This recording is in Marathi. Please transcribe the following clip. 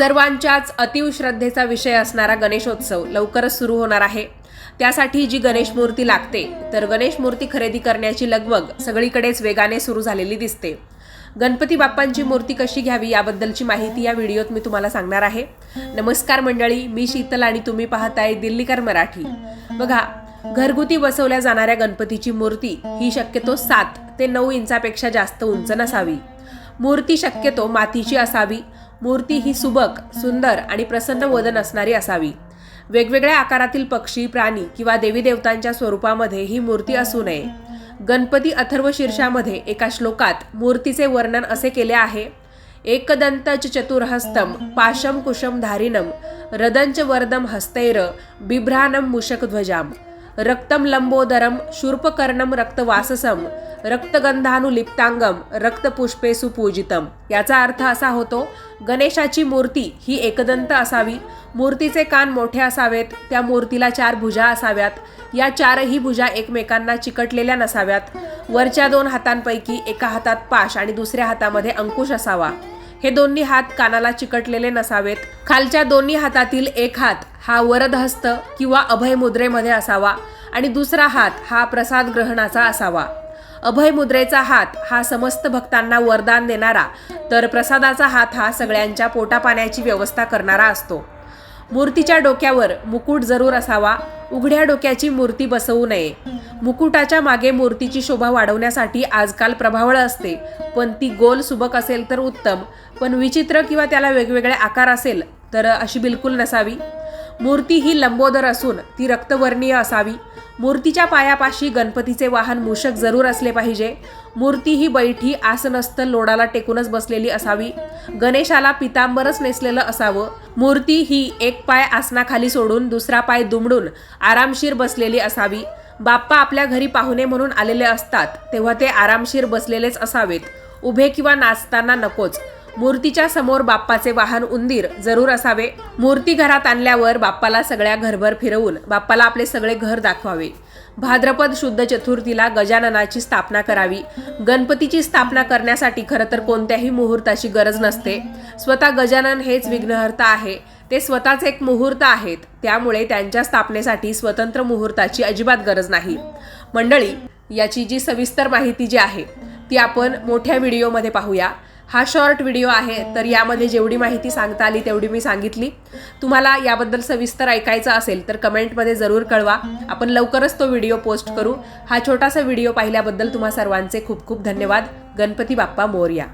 सर्वांच्याच अतिश्रद्धेचा विषय असणारा गणेशोत्सव लवकरच सुरू होणार आहे. त्यासाठी जी गणेश मूर्ती लागते तर गणेश मूर्ती खरेदी करण्याची लगबग सगळीकडेच वेगाने सुरू झालेली दिसते. गणपती बाप्पांची मूर्ती कशी घ्यावी याबद्दलची माहिती या व्हिडिओत मी तुम्हाला सांगणार आहे. नमस्कार मंडळी मी शीतल आणि तुम्ही पाहताय दिल्लीकर मराठी. बघा घरगुती बसवल्या जाणाऱ्या गणपतीची मूर्ती ही शक्यतो सात ते नऊ इंचापेक्षा जास्त उंच नसावी. मूर्ती शक्यतो मातीची असावी. मूर्ती ही सुबक सुंदर आणि प्रसन्न वदन असणारी असावी. वेगवेगळ्या आकारातील पक्षी प्राणी किंवा देवी देवतांच्या स्वरूपामध्ये ही मूर्ती असू नये. गणपती अथर्व शीर्षामध्ये एका श्लोकात मूर्तीचे वर्णन असे केले आहे एकदंतच चतुर्हस्तम पाशम कुशम धारिनम रदंच वरदम हस्तैर बिभ्रानम मुषकध्वजाम रक्तम लंबोदरम शूर्पकर्णम रक्तवाससम रक्तगंधानुलिप्तांगम रक्तपुष्पे सुपूजितम. याचा अर्थ असा होतो गणेशाची मूर्ती ही एकदंत असावी. मूर्तीचे कान मोठे असावेत त्या मूर्तीला चार भुजा असाव्यात. या चारही भुजा एकमेकांना चिकटलेल्या नसाव्यात. वरच्या दोन हातांपैकी एका हातात पाश आणि दुसऱ्या हातामध्ये अंकुश असावा. हे दोन्ही हात कानाला चिकटलेले नसावेत. खालच्या दोन्ही हातातील एक हात हा वरदहस्त किंवा अभय मुद्रेमध्ये असावा आणि दुसरा हात हा प्रसाद ग्रहणाचा असावा. अभय मुद्रेचा हात हा समस्त भक्तांना वरदान देणारा तर प्रसादाचा हात हा सगळ्यांच्या पोटापाण्याची व्यवस्था करणारा असतो. मूर्तीच्या डोक्यावर मुकुट जरूर असावा उघड्या डोक्याची मूर्ती बसवू नये. मुकुटाच्या मागे मूर्तीची शोभा वाढवण्यासाठी आजकाल प्रभावळ असते पण ती गोल सुबक असेल तर उत्तम पण विचित्र किंवा त्याला वेगवेगळे आकार असेल तर अशी बिलकुल नसावी. मूर्ती ही लंबोदर असून ती रक्तवर्णीय असावी. मूर्तीच्या पायापाशी गणपतीचे वाहन मूषक जरूर असले पाहिजे. मूर्ती ही बैठी आसनस्थ लोडाला टेकूनच बसलेली असावी. गणेशाला पितांबरच नेसलेलं असावं. मूर्ती ही एक पाय आसनाखाली सोडून दुसरा पाय दुमडून आरामशीर बसलेली असावी. बाप्पा आपल्या घरी पाहुणे म्हणून आलेले असतात तेव्हा ते आरामशीर बसलेलेच असावेत. उभे किंवा नाचताना नकोच. मूर्तीच्या समोर बाप्पाचे वाहन उंदीर जरूर असावे. मूर्ती घरात आणल्यावर बाप्पाला सगळ्या घरभर फिरवून बाप्पाला आपले सगळे घर दाखवावे. भाद्रपद शुद्ध चतुर्थीला गजाननाची स्थापना करावी. गणपतीची स्थापना करण्यासाठी खरं तर कोणत्याही मुहूर्ताची गरज नसते. स्वतः गजानन हेच विघ्नहर्ता आहे. ते स्वतःच एक मुहूर्त आहेत. त्यामुळे त्यांच्या स्थापनेसाठी स्वतंत्र मुहूर्ताची अजिबात गरज नाही. मंडळी याची जी सविस्तर माहिती जी आहे ती आपण मोठ्या व्हिडिओमध्ये पाहूया. हा शॉर्ट व्हिडिओ आहे तर यामध्ये जेवढी माहिती सांगता आली तेवढी मी सांगितली. तुम्हाला याबद्दल सविस्तर ऐकायचं असेल तर कमेंटमध्ये जरूर कळवा. आपण लवकरच तो व्हिडिओ पोस्ट करू. हा छोटासा व्हिडिओ पाहिल्याबद्दल तुम्हा सर्वांचे खूप खूप धन्यवाद. गणपती बाप्पा मोरया.